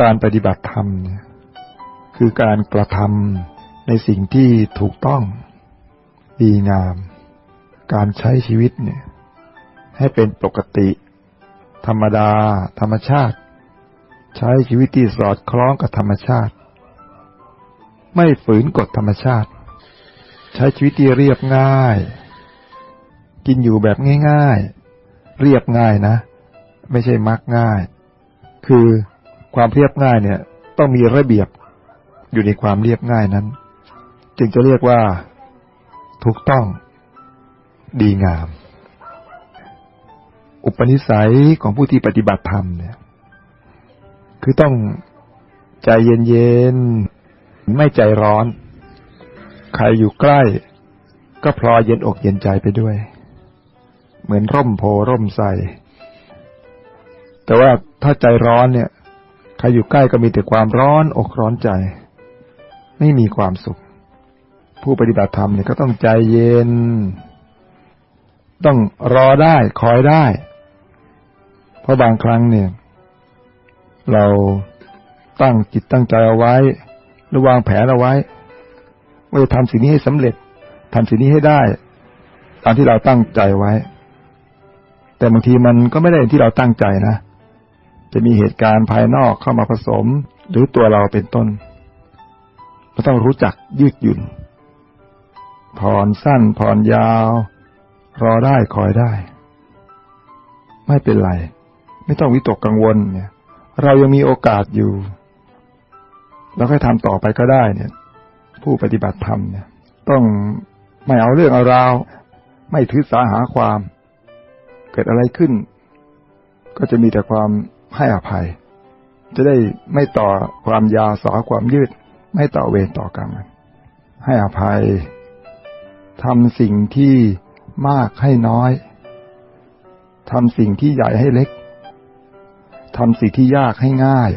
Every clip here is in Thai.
การปฏิบัติธรรมเนี่ยคือการกระทำในสิ่งที่ถูกต้องดีงาม การใช้ชีวิตเนี่ยให้เป็นปกติ ธรรมดา ธรรมชาติ ใช้ชีวิตที่สอดคล้องกับธรรมชาติ ไม่ฝืนกฎธรรมชาติ ใช้ชีวิตที่เรียบง่าย กินอยู่แบบง่าย ๆ เรียบง่ายนะ ไม่ใช่มักง่าย คือ ความเรียบง่ายเนี่ย ต้องมีระเบียบอยู่ในความเรียบง่ายนั้น จึงจะเรียกว่าถูกต้องดีงาม อุปนิสัยของผู้ที่ปฏิบัติธรรมเนี่ย คือต้องใจเย็นๆไม่ใจร้อน ใครอยู่ใกล้ ก็พลอยเย็นอกเย็นใจไปด้วย เหมือนร่มโพร่มใสแต่ว่าถ้าใจร้อนเนี่ย ครอยู่ใกล้ก็มีแต่ความร้อนอกร้อนใจ ไม่มีความสุข ผู้ปฏิบัติธรรมเนี่ยก็ต้องใจเย็น ต้องรอได้คอยได้ เพราะบางครั้งเนี่ย เราตั้งจิตตั้งใจเอาไว้หรือวางแผนเอาไว้ว่าจะทำสิ่งนี้ให้สำเร็จทำสิ่งนี้ให้ได้ ตามที่เราตั้งใจไว้ แต่บางทีมันก็ไม่ได้ที่เราตั้งใจนะ จะมีเหตุการณ์ภายนอกเข้ามาผสม หรือตัวเราเป็นต้นเราต้องรู้จักยืดหยุ่นผ่อนสั้นผ่อนยาว รอได้คอยได้ ไม่เป็นไร ไม่ต้องวิตกกังวลเนี่ย เรายังมีโอกาสอยู่ เราค่อยทำต่อไปก็ได้เนี่ย ผู้ปฏิบัติธรรมเนี่ย ต้องไม่เอาเรื่องเอาราว ไม่ถือสาหาความ เกิดอะไรขึ้น ก็จะมีแต่ความ ให้อภัย จะได้ไม่ต่อความยาวสอความยืด ไม่ต่อเวรต่อกรรมให้อภัยทำสิ่งที่มากให้น้อยทำสิ่งที่ใหญ่ให้เล็กทำสิ่งที่ยากให้ง่าย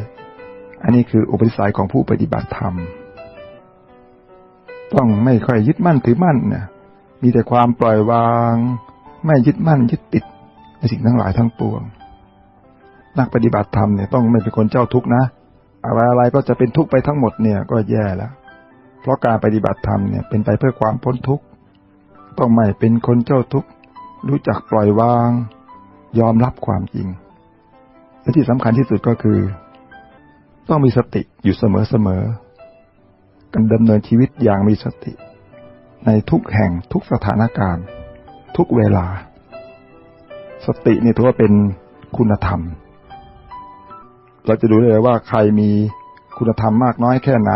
อันนี้คืออุปนิสัยของผู้ปฏิบัติธรรม ต้องไม่ค่อยยึดมั่นถือมั่นเนี่ยมีแต่ความปล่อยวาง ไม่ยึดมั่นยึดติดในสิ่งทั้งหลายทั้งปวง นักปฏิบัติธรรมเนี่ยต้องไม่เป็นคนเจ้าทุกข์นะ อะไรอะไรก็จะเป็นทุกข์ไปทั้งหมดเนี่ยก็แย่แล้ว เพราะการปฏิบัติธรรมเนี่ยเป็นไปเพื่อความพ้นทุกข์ ต้องไม่เป็นคนเจ้าทุกข์ รู้จักปล่อยวาง ยอมรับความจริง และที่สำคัญที่สุดก็คือ ต้องมีสติอยู่เสมอเสมอการดำเนินชีวิตอย่างมีสติ ในทุกแห่งทุกสถานการณ์ ทุกเวลา สตินี่ถือว่าเป็นคุณธรรม เราจะดูเลยว่าใครมีคุณธรรมมากน้อยแค่ไหน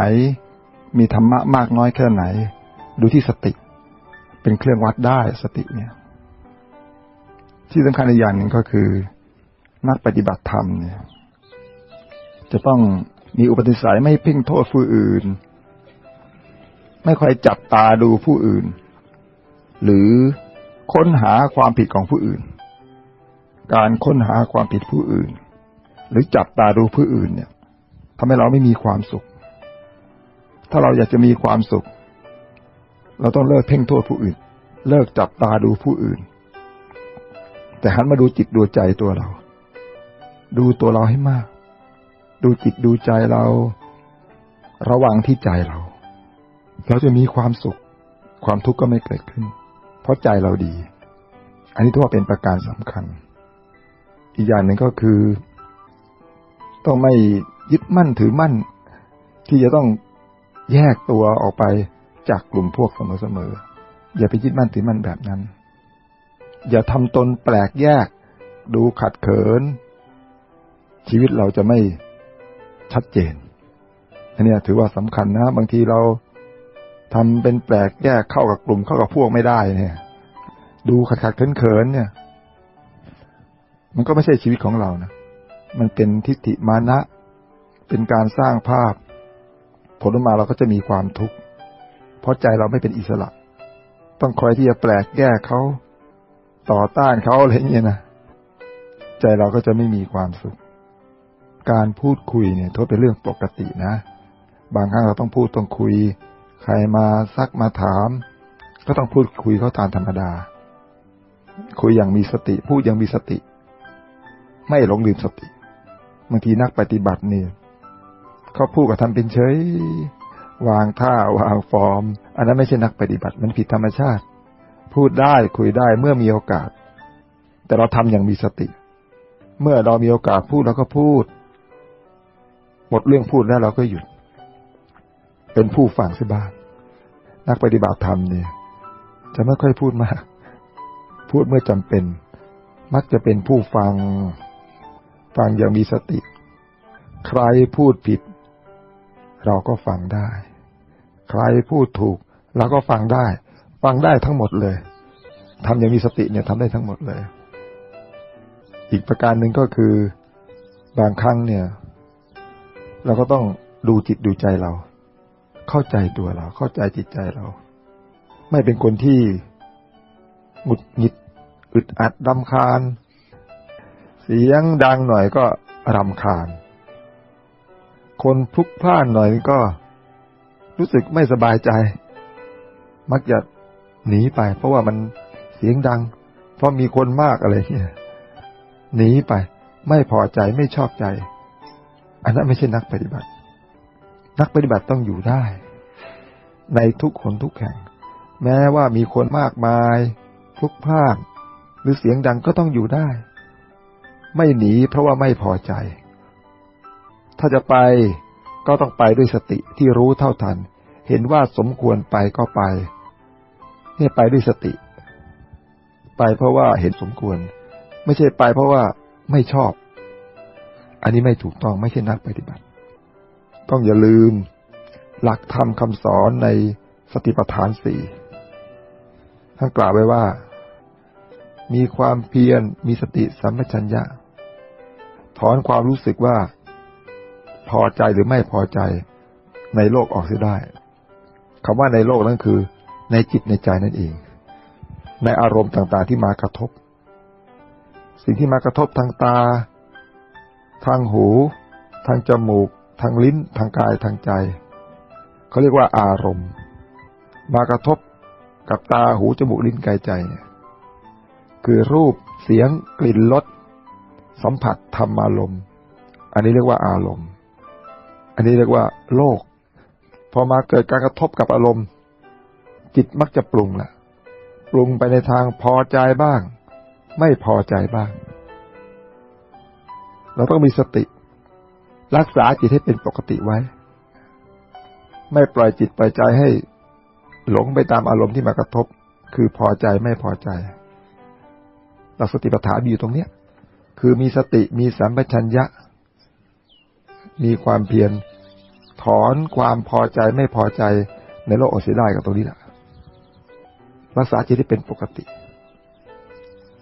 มีธรรมะมากน้อยแค่ไหน ดูที่สติ เป็นเครื่องวัดได้สติเนี่ย ที่สำคัญอีกอย่างหนึ่งก็คือ นักปฏิบัติธรรมเนี่ย จะต้องมีอุปนิสัยไม่เพ่งโทษผู้อื่น ไม่ค่อยจับตาดูผู้อื่น หรือค้นหาความผิดของผู้อื่น การค้นหาความผิดผู้อื่น หรือจับตาดูผู้อื่นเนี่ยทำให้เราไม่มีความสุข ถ้าเราอยากจะมีความสุข เราต้องเลิกเพ่งโทษผู้อื่น เลิกจับตาดูผู้อื่น แต่หันมาดูจิตดูใจตัวเรา ดูตัวเราให้มาก ดูจิตดูใจเรา ระวังที่ใจเรา เราจะมีความสุข ความทุกข์ก็ไม่เกิดขึ้น เพราะใจเราดี อันนี้ถือว่าเป็นประการสำคัญ อีกอย่างหนึ่งก็คือ ต้องไม่ยึดมั่นถือมั่น ที่จะต้องแยกตัวออกไปจากกลุ่มพวกเสมอๆอย่าไปยึดมั่นถือมั่นแบบนั้น อย่าทำตนแปลกแยก ดูขัดเขิน ชีวิตเราจะไม่ชัดเจนอันนี้ถือว่าสำคัญนะ บางทีเราทำเป็นแปลกแยกเข้ากับกลุ่มเข้ากับพวกไม่ได้เนี่ย ดูขัดขัดเขินเขินเนี่ย มันก็ไม่ใช่ชีวิตของเรานะ มันเป็นทิฏฐิมานะ เป็นการสร้างภาพ ผลออกมาเราก็จะมีความทุกข์ เพราะใจเราไม่เป็นอิสระ ต้องคอยที่จะแปลกแก้เขาต่อต้านเขาอะไรเงี้ยนะใจเราก็จะไม่มีความสุข การพูดคุยเนี่ยถือเป็นเรื่องปกตินะ บางครั้งเราต้องพูดต้องคุย ใครมาซักมาถาม ก็ต้องพูดคุยเขาตามธรรมดา คุยอย่างมีสติ พูดอย่างมีสติ ไม่หลงลืมสติ บางทีนักปฏิบัติเนี่ยเขาพูดกับทำเป็นเฉยวางท่าวางฟอร์ม อันนั้นไม่ใช่นักปฏิบัติมันผิดธรรมชาติ พูดได้คุยได้เมื่อมีโอกาส แต่เราทำอย่างมีสติ เมื่อเรามีโอกาสพูดเราก็พูด หมดเรื่องพูดแล้วเราก็หยุด เป็นผู้ฟังสิบ้างนักปฏิบัติธรรมเนี่ย จะไม่ค่อยพูดมาก พูดเมื่อจำเป็น มักจะเป็นผู้ฟัง ฟังอย่างมีสติ ใครพูดผิด เราก็ฟังได้ ใครพูดถูก เราก็ฟังได้ ฟังได้ทั้งหมดเลยทำอย่างมีสติเนี่ยทำได้ทั้งหมดเลย อีกประการหนึ่งก็คือบางครั้งเนี่ย เราก็ต้องดูจิตดูใจเรา เข้าใจตัวเรา เข้าใจจิตใจเรา ไม่เป็นคนที่หงุดหงิดอึดอัดรำคาญ สียงดังหน่อยก็รำคาญ คนพลุกพล่านหน่อยก็รู้สึกไม่สบายใจ มักจะหนีไป เพราะว่ามันเสียงดัง เพราะมีคนมากอะไรเนี่ยหนีไป ไม่พอใจไม่ชอบใจ อันนั้นไม่ใช่นักปฏิบัติ นักปฏิบัติต้องอยู่ได้ ในทุกคนทุกแห่ง แม้ว่ามีคนมากมายพลุกพล่าน หรือเสียงดังก็ต้องอยู่ได้ ไม่หนีเพราะว่าไม่พอใจ ถ้าจะไปก็ต้องไปด้วยสติที่รู้เท่าทัน เห็นว่าสมควรไปก็ไปเนี่ยไปด้วยสติ ไปเพราะว่าเห็นสมควร ไม่ใช่ไปเพราะว่าไม่ชอบ อันนี้ไม่ถูกต้องไม่ใช่นักปฏิบัติ ต้องอย่าลืม หลักธรรมคำสอนในสติปัฏฐานสี่ท่านกล่าวไว้ว่า มีความเพียรมีสติสัมปชัญญะ ถอนความรู้สึกว่า พอใจหรือไม่พอใจในโลกออกเสียได้คำว่าในโลกนั่นคือ ในจิตในใจนั่นเอง ในอารมณ์ต่างๆที่มากระทบ สิ่งที่มากระทบทางตา ทางหู ทางจมูก ทางลิ้น ทางกายทางใจเขาเรียกว่าอารมณ์ มากระทบกับตาหูจมูกลิ้นกายใจเนี่ยคือรูปเสียงกลิ่นรส สัมผัสธรรมารมณ์ อันนี้เรียกว่าอารมณ์ อันนี้เรียกว่า โลก พอมาเกิดการกระทบกับอารมณ์ จิตมักจะปรุงละปรุงไปในทางพอใจบ้าง ไม่พอใจบ้าง เราต้องมีสติ รักษาจิตให้เป็นปกติไว้ ไม่ปล่อยจิตปล่อยใจให้หลงไปตามอารมณ์ที่มากระทบ คือพอใจไม่พอใจหลักสติปัฏฐานอยู่ตรงเนี้ย คือมีสติมีสัมปชัญญะ มีความเพียรถอนความพอใจไม่พอใจในโลกออกเสียได้กับตรงนี้แหละรักษาจิตที่เป็นปกติ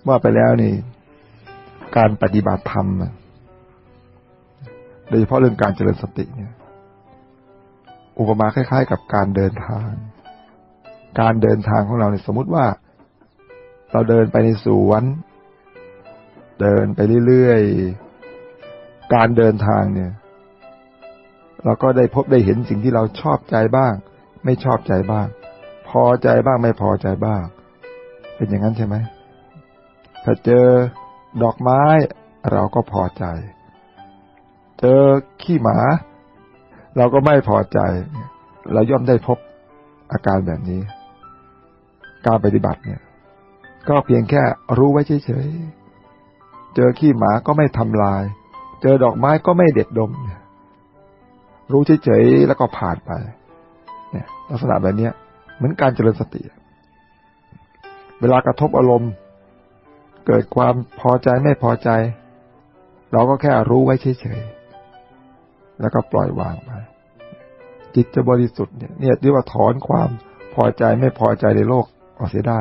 ว่าไปแล้วนี่ การปฏิบัติธรรมโดยเฉพาะเรื่องการเจริญสติเนี่ย อุปมาคล้าย ๆ กับการเดินทาง การเดินทางของเราเนี่ยสมมติว่า เราเดินไปในสวน เดินไปเรื่อยๆ การเดินทางเนี่ย เราก็ได้พบได้เห็นสิ่งที่เราชอบใจบ้าง ไม่ชอบใจบ้าง พอใจบ้างไม่พอใจบ้าง เป็นอย่างนั้นใช่ไหมถ้าเจอดอกไม้เราก็พอใจ เจอขี้หมา เราก็ไม่พอใจ เราย่อมได้พบอาการแบบนี้ การปฏิบัติเนี่ย ก็เพียงแค่รู้ไว้เฉยๆ เจอขี้หมาก็ไม่ทำลาย เจอดอกไม้ก็ไม่เด็ดดม รู้เฉยๆแล้วก็ผ่านไป เนี่ย ลักษณะแบบนี้เหมือนการเจริญสติ เวลากระทบอารมณ์ เกิดความพอใจไม่พอใจ เราก็แค่รู้ไว้เฉยๆแล้วก็ปล่อยวางไปจิตจะบริสุทธิ์เนี่ยเนี่ยเรียกว่าถอนความพอใจไม่พอใจในโลกออกเสียได้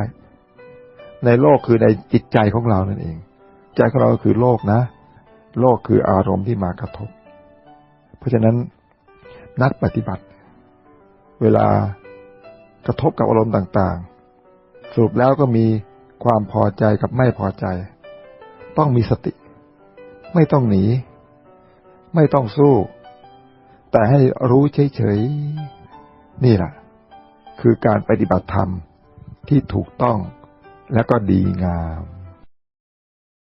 ในโลกคือในจิตใจของเรานั่นเอง ใจของเราคือโลกนะ โลกคืออารมณ์ที่มากระทบ เพราะฉะนั้นนักปฏิบัติ เวลากระทบกับอารมณ์ต่างๆ สรุปแล้วก็มีความพอใจกับไม่พอใจ ต้องมีสติ ไม่ต้องหนี ไม่ต้องสู้ แต่ให้รู้เฉยๆ นี่แหละคือการปฏิบัติธรรมที่ถูกต้องและก็ดีงาม